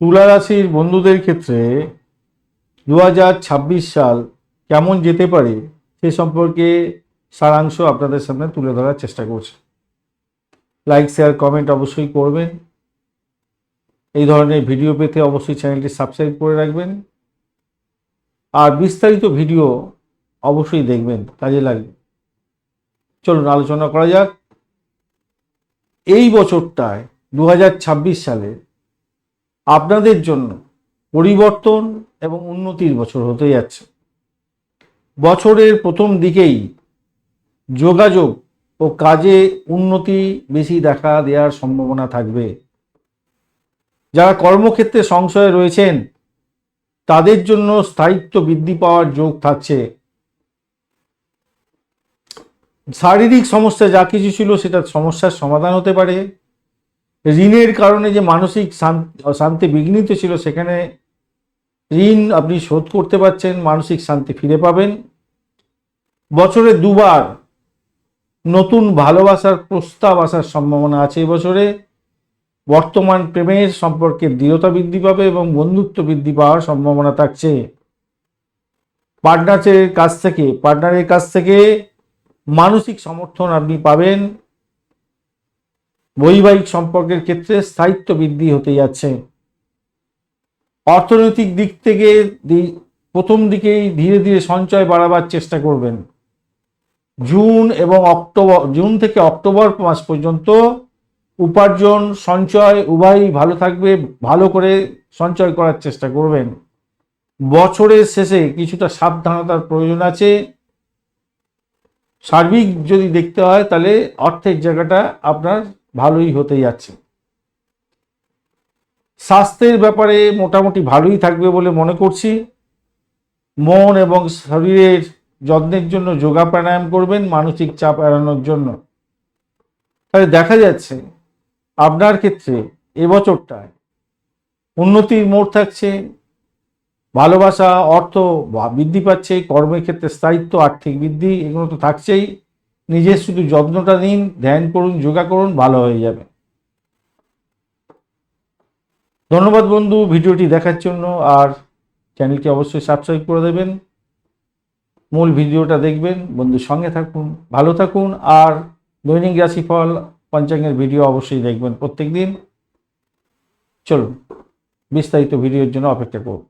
তুলা রাশির বন্ধুদের ক্ষেত্রে দু হাজার ছাব্বিশ সাল কেমন যেতে পারে সে সম্পর্কে সারাংশ আপনাদের সামনে তুলে ধরার চেষ্টা করছি। লাইক শেয়ার কমেন্ট অবশ্যই করবেন। এই ধরনের ভিডিও পেতে অবশ্যই চ্যানেলটি সাবস্ক্রাইব করে রাখবেন। আর বিস্তারিত ভিডিও অবশ্যই দেখবেন, কাজে লাগবে। চলুন, আলোচনা করা যাক। এই বছরটায় দু হাজার ছাব্বিশ সালে আপনাদের জন্য পরিবর্তন এবং উন্নতির বছর হতে যাচ্ছে। বছরের প্রথম দিকেই যোগাযোগ ও কাজে উন্নতি বেশি দেখা দেওয়ার সম্ভাবনা থাকবে। যারা কর্মক্ষেত্রে সংশয়ে রয়েছেন, তাদের জন্য স্থায়িত্ব বৃদ্ধি পাওয়ার যোগ থাকছে। শারীরিক সমস্যা যা কিছু ছিল সেটা সমস্যার সমাধান হতে পারে। ঋণের কারণে যে মানসিক শান্তি বিঘ্নিত ছিল, সেখানে ঋণ আপনি শোধ করতে পারছেন, মানসিক শান্তি ফিরে পাবেন। বছরে দুবার নতুন ভালোবাসার প্রস্তাব আসার সম্ভাবনা আছে এবছরে। বর্তমান প্রেমের সম্পর্কে দৃঢ়তা বৃদ্ধি পাবে এবং বন্ধুত্ব বৃদ্ধি পাওয়ার সম্ভাবনা থাকছে। পার্টনারের কাছ থেকে, পার্টনারের কাছ থেকে মানসিক সমর্থন আপনি পাবেন। বৈবাহিক সম্পর্কের ক্ষেত্রে স্থায়িত্ব বৃদ্ধি হতে যাচ্ছে। অর্থনৈতিক দিক থেকে প্রথম দিকেই ধীরে ধীরে সঞ্চয় বাড়াবার চেষ্টা করবেন। জুন এবং অক্টোবর, জুন থেকে অক্টোবর মাস পর্যন্ত উপার্জন, সঞ্চয় উভয়ই ভালো থাকবে, ভালো করে সঞ্চয় করার চেষ্টা করবেন। বছরের শেষে কিছুটা সাবধানতার প্রয়োজন আছে। সার্বিক যদি দেখতে হয়, তাহলে অর্থের জায়গাটা আপনার ভালোই হতে যাচ্ছে। স্বাস্থ্যের ব্যাপারে মোটামুটি ভালোই থাকবে বলে মনে করছি। মন এবং শরীরের যত্নের জন্য যোগা প্রাণায়াম করবেন, মানসিক চাপ এড়ানোর জন্য। তাহলে দেখা যাচ্ছে, আপনার ক্ষেত্রে এবছরটায় উন্নতির মোড় থাকছে, ভালোবাসা, অর্থ বৃদ্ধি পাচ্ছে, কর্মের ক্ষেত্রে স্থায়িত্ব, আর্থিক বৃদ্ধি, এগুলো তো থাকছেই। নিজের শুধু যত্নটা নিন, ধ্যান করুন, যোগা করুন, ভালো হয়ে যাবে। ধন্যবাদ বন্ধু, ভিডিওটি দেখার জন্য, আর চ্যানেলটি অবশ্যই সাবস্ক্রাইব করে দেবেন। মূল ভিডিওটা দেখবেন, বন্ধুর সঙ্গে থাকুন, ভালো থাকুন, আর দৈনিক রাশিফল পঞ্চাঙ্গের ভিডিও অবশ্যই দেখবেন প্রত্যেক দিন চলুন, বিস্তারিত ভিডিওর জন্য অপেক্ষা করুন।